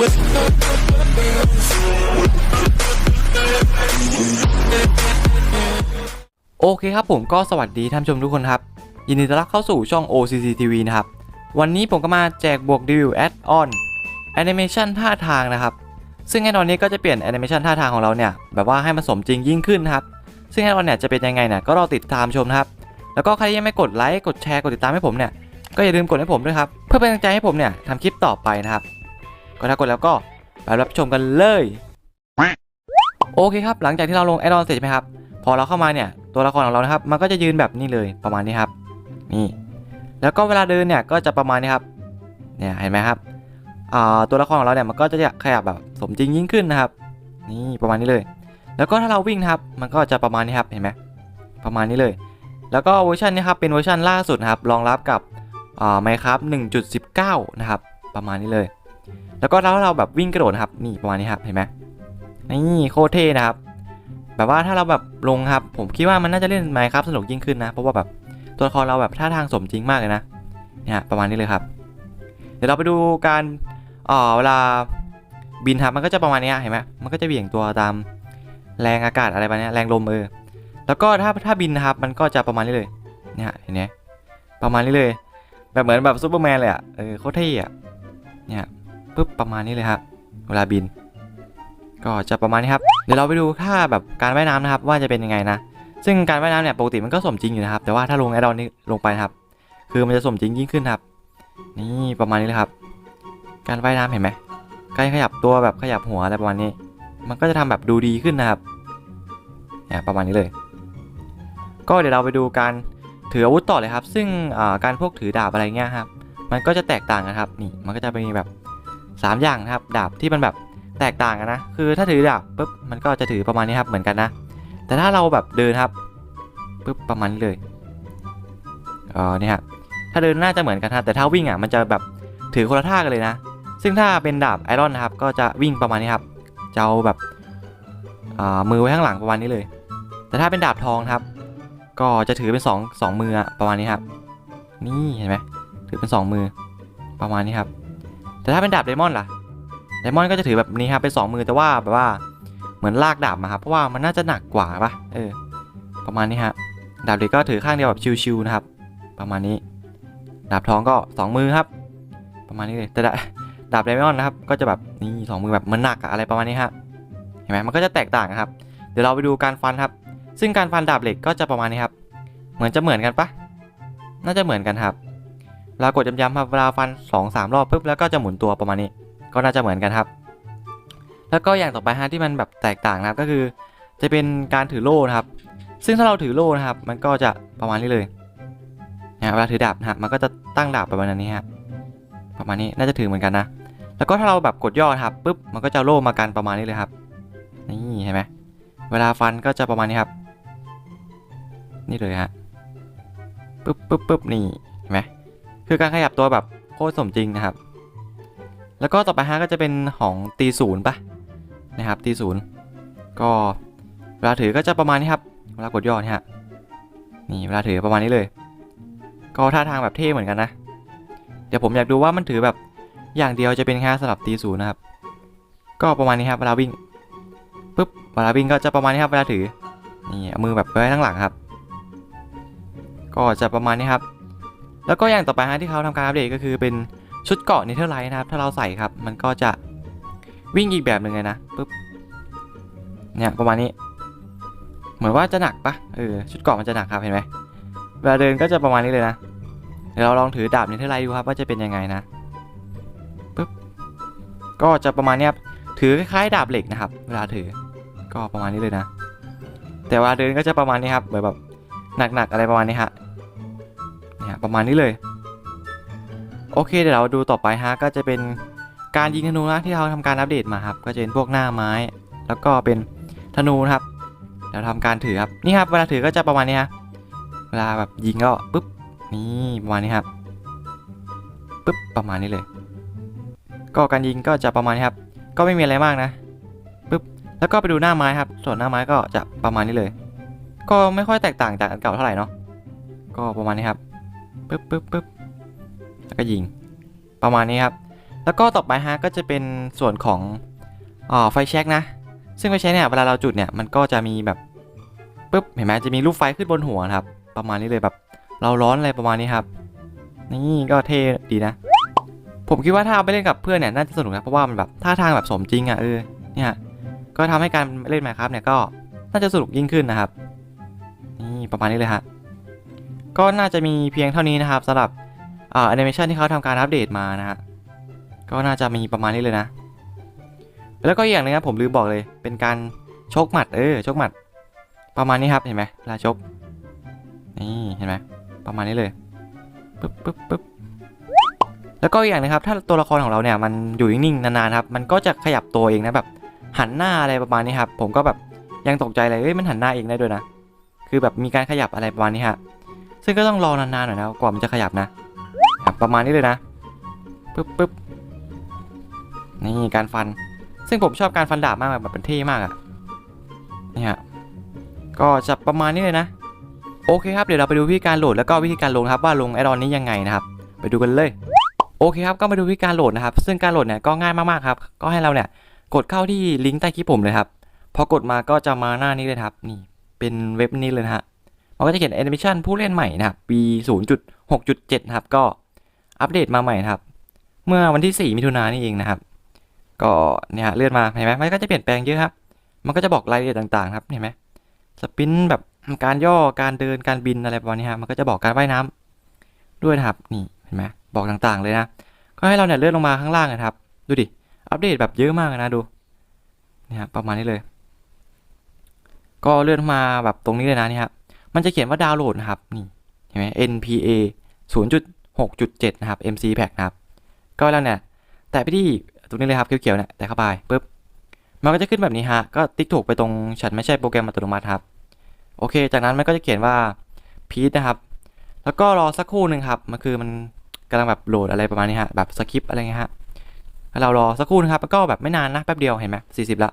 โอเคครับผมก็สวัสดีท่านชมทุกคนครับ ยินดีต้อนรับเข้าสู่ช่อง OCC TV นะครับ วันนี้ผมก็มาแจกบวกดิวแอดออนแอนิเมชันท่าทางนะครับ ซึ่งแน่นอนนี้ก็จะเปลี่ยนแอนิเมชันท่าทางของเราเนี่ย แบบว่าให้มันสมจริงยิ่งขึ้นนะครับ ซึ่งแน่นอนเนี่ยจะเป็นยังไงเนี่ยก็รอติดตามชมนะครับ แล้วก็ใครที่ยังไม่กดไลค์กดแชร์กดติดตามให้ผมเนี่ยก็อย่าลืมกดให้ผมด้วยครับ เพื่อเป็นกำลังใจให้ผมเนี่ยทำคลิปต่อไปนะครับ ก็ถ้ากดแล้วก็ไปรับชมกันเลย โอเคครับ หลังจากที่เราลงแอดออนเสร็จไหมครับ พอเราเข้ามาเนี่ย ตัวละครของเรานะครับ มันก็จะยืนแบบนี้เลยประมาณนี้ครับ นี่ แล้วก็เวลาเดินเนี่ยก็จะประมาณนี้ครับ เนี่ยเห็นไหมครับตัวละครของเราเนี่ยมันก็จะขยับแบบสมจริงยิ่งขึ้นนะครับ นี่ประมาณนี้เลย แล้วก็ถ้าเราวิ่งนะครับ มันก็จะประมาณนี้ครับเห็นไหมประมาณนี้เลย แล้วก็เวอร์ชันนี้ครับเป็นเวอร์ชันล่าสุดนะครับรองรับกับไมครับ1.19 นะครับ ประมาณนี้เลย แล้วก็ถ้าเราแบบวิ่งกระโดดครับนี่ประมาณนี้ครับเห็นไหมนี่โคตรเท่นะครับ แบบว่าถ้าเราแบบลงครับ ผมคิดว่ามันน่าจะเล่นไมครับสนุกยิ่งขึ้นนะเพราะว่าแบบตัวละครเราแบบท่าทางสมจริงมากเลยนะเนี่ยประมาณนี้เลยครับ เดี๋ยวเราไปดูการเอ่อเวลาบินครับมันก็จะประมาณนี้เห็นไหมมันก็จะเบี่ยงตัวตามแรงอากาศอะไรประมาณนี้แรงลมเออแล้วก็ถ้าถ้าบินนะครับ มันก็จะประมาณนี้เลยเนี่ยเห็นไหมประมาณนี้เลย แบบเหมือนแบบซูเปอร์แมนเลยอะเออโคตรเท่อะเนี่ย ปุ๊บประมาณนี้เลยครับเวลาบิน ก็จะประมาณนี้ครับ เดี๋ยวเราไปดูท่าแบบการว่ายน้ำนะครับว่าจะเป็นยังไงนะ ซึ่งการว่ายน้ำเนี่ยปกติมันก็สมจริงอยู่นะครับ แต่ว่าถ้าลงแอดออนนี้ลงไปครับ คือมันจะสมจริงยิ่งขึ้นครับ นี่ประมาณนี้เลยครับ การว่ายน้ำเห็นไหมการขยับตัวแบบขยับหัวอะไรประมาณนี้ มันก็จะทำแบบดูดีขึ้นนะครับเนี่ยประมาณนี้เลย ก็เดี๋ยวเราไปดูการถืออาวุธต่อเลยครับ ซึ่งการพวกถือดาบอะไรเงี้ยครับ มันก็จะแตกต่างกันครับ นี่ มันก็จะมีแบบ สามอย่างนะครับดาบที่มันแบบแตกต่างกันนะ คือถ้าถือดาบปุ๊บมันก็จะถือประมาณนี้ครับเหมือนกันนะ แต่ถ้าเราแบบเดินครับปุ๊บประมาณนี้เลยอ๋อนี่ครับถ้าเดินน่าจะเหมือนกันครับแต่ถ้าวิ่งอะมันจะแบบถือคนละท่ากันเลยนะ ซึ่งถ้าเป็นดาบไอรอนนะครับ ก็จะวิ่งประมาณนี้ครับจะเอาแบบอ่ามือไว้ข้างหลังประมาณนี้เลย แต่ถ้าเป็นดาบทองครับ ก็จะถือเป็นสองสองมือประมาณนี้ครับ นี่เห็นไหมถือเป็นสองมือประมาณนี้ครับ แต่ถ้าเป็นดาบไดมอนด์ล่ะไดมอนด์ก็จะถือแบบนี้ครับเป็นสองมือแต่ว่าแบบว่าเหมือนลากดาบมาครับเพราะว่ามันน่าจะหนักกว่าปะเออ ประมาณนี้ฮะดาบเด็กก็ถือข้างเดียวแบบชิวๆนะครับ ประมาณนี้ ดาบทองก็สองมือครับ ประมาณนี้เลยแต่ดาบไดมอนด์นะครับ ก็จะแบบนี่สองมือแบบมันหนักอะอะไรประมาณนี้ฮะเห็นไหมมันก็จะแตกต่างครับ เดี๋ยวเราไปดูการฟันครับ ซึ่งการฟันดาบเหล็กก็จะประมาณนี้ครับ เหมือนจะเหมือนกันปะน่าจะเหมือนกันครับ ลากดย้ำๆครับเวลาฟัน2อสรอบปุ๊บแล้วก็จะหมุนตัวประมาณนี้ ก็น่าจะเหมือนกันครับ แล้วก็อย่างต่อไปฮะที่มันแบบแตกต่างนะครับก็คือ จะเป็นการถือโล่นะครับ ซึ่งถ้าเราถือโล่นะครับ มันก็จะประมาณนี้เลยนะเวลาถือดาบนะฮะมันก็จะตั้งดาบประมาณนี้ฮะประมาณนี้น่าจะถือเหมือนกันนะแล้วก็ถ้าเราแบบกดย่อครับปุ๊บมันก็จะโล่มากันประมาณนี้เลยครับนี่เห็นไหมเวลาฟันก็จะประมาณนี้ครับ นี่เลยฮะปุ๊บปุ๊บปุ๊บนี่ คือการขยับตัวแบบโคตรสมจริงนะครับ แล้วก็ต่อไปฮะก็จะเป็นของตีศูนย์ปะนะครับตีศูนย์ก็เวลาถือก็จะประมาณนี้ครับเวลากดย่อเนี่ฮะนี่เวลาถือประมาณนี้เลย ก็ท่าทางแบบเท่เหมือนกันนะ เดี๋ยวผมอยากดูว่ามันถือแบบอย่างเดียวจะเป็นแค่สำหรับตีศูนย์นะครับ ก็ประมาณนี้ครับเวลาวิ่งปุ๊บเวลาวิ่งก็จะประมาณนี้ครับเวลาถือนี่เอามือแบบไว้ข้างหลังครับ ก็จะประมาณนี้ครับ แล้วก็อย่างต่อไปฮะที่เขาทำการอัปเดตก็คือเป็นชุดเกาะเนเธอร์ไลท์นะครับ ถ้าเราใส่ครับ มันก็จะวิ่งอีกแบบหนึ่งเลยนะปุ๊บเนี่ยประมาณนี้ เหมือนว่าจะหนักปะเออชุดเกาะมันจะหนักครับเห็นไหมเวลาเดินก็จะประมาณนี้เลยนะเดี๋ยวเราลองถือดาบเนเธอร์ไลท์ดูครับว่าจะเป็นยังไงนะปุ๊บก็จะประมาณนี้ครับถือคล้ายๆดาบเหล็กนะครับ เวลาถือก็ประมาณนี้เลยนะ แต่เวลาเดินก็จะประมาณนี้ครับเหมือนแบบหนักๆอะไรประมาณนี้ฮะ เนี่ยประมาณนี้เลย โอเคเดี๋ยวเราดูต่อไปฮะก็จะเป็นการยิงธนูนะที่เราทำการอัปเดตมาครับ ก็จะเป็นพวกหน้าไม้ แล้วก็เป็นธนูนะครับเดี๋ยวทำการถือครับนี่ครับเวลาถือก็จะประมาณนี้ฮะเวลาแบบยิงก็ปุ๊บนี่ประมาณนี้ครับปุ๊บประมาณนี้เลย ก็การยิงก็จะประมาณนี้ครับ ก็ไม่มีอะไรมากนะปุ๊บแล้วก็ไปดูหน้าไม้ครับ ส่วนหน้าไม้ก็จะประมาณนี้เลย ก็ไม่ค่อยแตกต่างจากอันเก่าเท่าไหร่เนาะก็ประมาณนี้ครับ ปุ๊บปุ๊บปุ๊บแล้วก็ยิง ประมาณนี้ครับ แล้วก็ต่อไปฮะก็จะเป็นส่วนของอ่าไฟแช็กนะ ซึ่งไฟแช็กเนี่ยเวลาเราจุดเนี่ยมันก็จะมีแบบปุ๊บเห็นไหมจะมีรูปไฟขึ้นบนหัวครับ ประมาณนี้เลยแบบเราร้อนอะไรประมาณนี้ครับ นี่ก็เท่ดีนะ ผมคิดว่าถ้าเอาไปเล่นกับเพื่อนเนี่ยน่าจะสนุกนะเพราะว่ามันแบบท่าทางแบบสมจริงอะเออเนี่ยก็ทำให้การเล่น Minecraft เนี่ยก็น่าจะสนุกยิ่งขึ้นนะครับ นี่ประมาณนี้เลยฮะ ก็น่าจะมีเพียงเท่านี้นะครับสำหรับอ่าแอนิเมชันที่เขาทำการอัปเดตมานะฮะก็น่าจะมีประมาณนี้เลยนะ แล้วก็อีกอย่างหนึงนะผมลืมบอกเลยเป็นการชกหมัดเออชกหมัด ประมาณนี้ครับเห็นไหมเวลาชกนี่เห็นไหมประมาณนี้เลยปึ๊บปึ๊บปึ๊บแล้วก็อีกอย่างหนึงครับ ถ้าตัวละครของเราเนี่ยมันอยู่นิ่งๆนานๆครับ มันก็จะขยับตัวเองนะแบบ หันหน้าอะไรประมาณนี้ครับ ผมก็แบบยังตกใจเลยเอ้ยมันหันหน้าเองได้ด้วยนะ คือแบบมีการขยับอะไรประมาณนี้ฮะ ซึ่งก็ต้องรอนานๆหน่อยนะกว่ามันจะขยับนะครับประมาณนี้เลยนะปึ๊บปึ๊บนี่การฟัน ซึ่งผมชอบการฟันดาบมากแบบเป็นเท่มากอะนี่ฮะก็จะประมาณนี้เลยนะ โอเคครับเดี๋ยวเราไปดูวิธีการโหลดแล้วก็วิธีการลงครับว่าลงแอดออนนี้ยังไงนะครับ ไปดูกันเลยโอเคครับก็มาดูวิธีการโหลดนะครับ ซึ่งการโหลดเนี่ยก็ง่ายมากๆครับ ก็ให้เราเนี่ยกดเข้าที่ลิงก์ใต้คลิปผมเลยครับพอกดมาก็จะมาหน้านี้เลยครับ นี่เป็นเว็บนี้เลยนะฮะ มันก็จะเขียน Animation ผู้เล่นใหม่นะครับ ปี 0.6.7 นะครับ ก็อัปเดตมาใหม่นะครับ เมื่อวันที่ 4 มิถุนายนนี่เองนะครับ ก็เนี่ยเลื่อนมาเห็นไหมมันก็จะเปลี่ยนแปลงเยอะครับ มันก็จะบอกรายละเอียดต่างๆ ครับเห็นไหมสปินแบบการย่อการเดินการบินอะไรประมาณนี้ครับมันก็จะบอกการว่ายน้ำด้วยนะครับนี่เห็นไหมบอกต่างๆเลยนะ ก็ให้เราเนี่ยเลื่อนลงมาข้างล่างนะครับ ดูดิอัปเดตแบบเยอะมากนะดูนี่ครับประมาณนี้เลย ก็เลื่อนมาแบบตรงนี้เลยนะนี่ครับ มันจะเขียนว่าดาวน์โหลดนะครับนี่เห็นไหม NPA 0.6.7 นะครับ MC Pack นะครับ ก็แล้วเนี่ยแตะไปที่ตรงนี้เลยครับเขียวๆเนี่ยแตะเข้าไปปุ๊บมันก็จะขึ้นแบบนี้ฮะ ก็ติ๊กถูกไปตรงฉันไม่ใช่โปรแกรมอัตโนมัติครับ โอเค จากนั้นมันก็จะเขียนว่าพีทนะครับ แล้วก็รอสักครู่หนึ่งครับ มันคือมันกำลังแบบโหลดอะไรประมาณนี้ฮะ แบบสคริปต์อะไรเงี้ยฮะเรารอสักครู่นึงครับ มันก็แบบไม่นานนะแป๊บเดียวเห็นไหมสี่สิบละ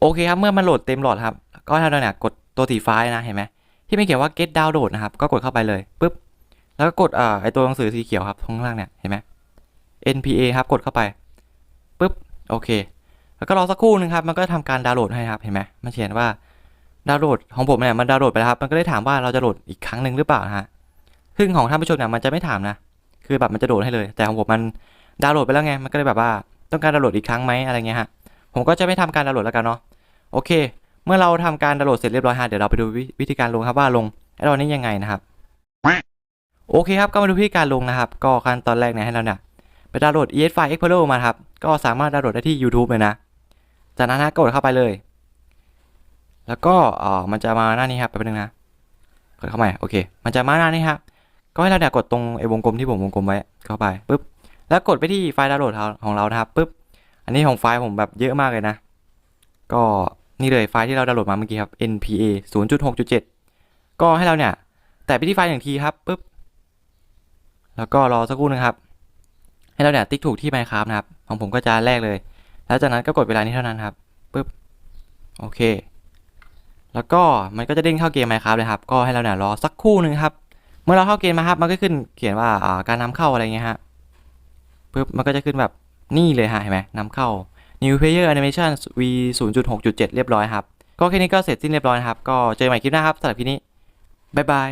โอเคครับ เมื่อมันโหลดเต็มหลอดครับ ก็ให้เราเนี่ยกดตัวสีฟ้านะ เห็นไหม ที่ไม่เขียนว่า get download นะครับ ก็กดเข้าไปเลยปุ๊บ แล้วก็กดอ่าไอตัวหนังสือสีเขียวครับข้างล่างเนี่ยเห็นไหม NPA ครับกดเข้าไปปุ๊บโอเค แล้วก็รอสักครู่นึงครับ มันก็ทำการดาวน์โหลดให้ครับเห็นไหมมันเขียนว่าดาวน์โหลดของผมเนี่ยมันดาวน์โหลดไปแล้วครับ มันก็ได้ถามว่าเราจะโหลดอีกครั้งหนึ่งหรือเปล่านะฮะซึ่งของท่านผู้ชมเนี่ยมันจะไม่ถามนะ คือแบบมันจะโหลดให้เลย แต่ของผมมันดาวน์โหลดไปแล้วไง มันก็เลยแบบว่าต้องการดาวน์โหลดอีกครั้งไหมอะไรเงี้ยฮะ ผมก็จะไม่ทำการดาวน์โหลดแล้วกันเนาะ โอเค เมื่อเราทำการดาวน์โหลดเสร็จเรียบร้อยฮะเดี๋ยวเราไปดูวิธีการลงครับว่าลงแอดออนนี้ยังไงนะครับโอเคครับก็มาดูวิธีการลงนะครับ ก็ขั้นตอนแรกเนี่ยให้เราเนี่ยไปดาวน์โหลด ES File Explorer มาครับก็สามารถดาวน์โหลดได้ที่ YouTube เลยนะจากนั้นนะกดเข้าไปเลย แล้วก็อ่ามันจะมาหน้านี้ครับแป๊บนึงนะกดเข้ามาโอเค มันจะมาหน้านี้ครับก็ให้เราเนี่ยกดตรงไอ้วงกลมที่ผมวงกลมไว้เข้าไปปุ๊บแล้วกดไปที่ไฟล์ดาวน์โหลดของเรานะครับปุ๊บอันนี้ของไฟล์ผมแบบเยอะมากเลยนะ ก็ นี่เลยไฟล์ที่เราดาวน์โหลดมาเมื่อกี้ครับ NPA 0.6.7 ก็ให้เราเนี่ย แตะไปที่ไฟล์หนึ่งทีครับปุ๊บ แล้วก็รอสักครู่นึงครับ ให้เราเนี่ยติ๊กถูกที่ Minecraft นะครับ ของผมก็จะแรกเลย แล้วจากนั้นก็กดเวลานี้เท่านั้นครับปุ๊บ โอเค แล้วก็มันก็จะเด้งเข้าเกม Minecraft เลยครับ ก็ให้เราเนี่ยรอสักครู่หนึ่งครับ เมื่อเราเข้าเกมมาครับ มันก็ขึ้นเขียนว่าอ่าการนำเข้าอะไรเงี้ยฮะปุ๊บ มันก็จะขึ้นแบบนี่เลยฮะเห็นไหมนำเข้า New Player Animation V 0.6.7 เรียบร้อยครับ ก็แค่นี้ก็เสร็จสิ้นเรียบร้อยครับ ก็เจอกันใหม่คลิปหน้าครับสำหรับคลิปนี้ บ๊ายบาย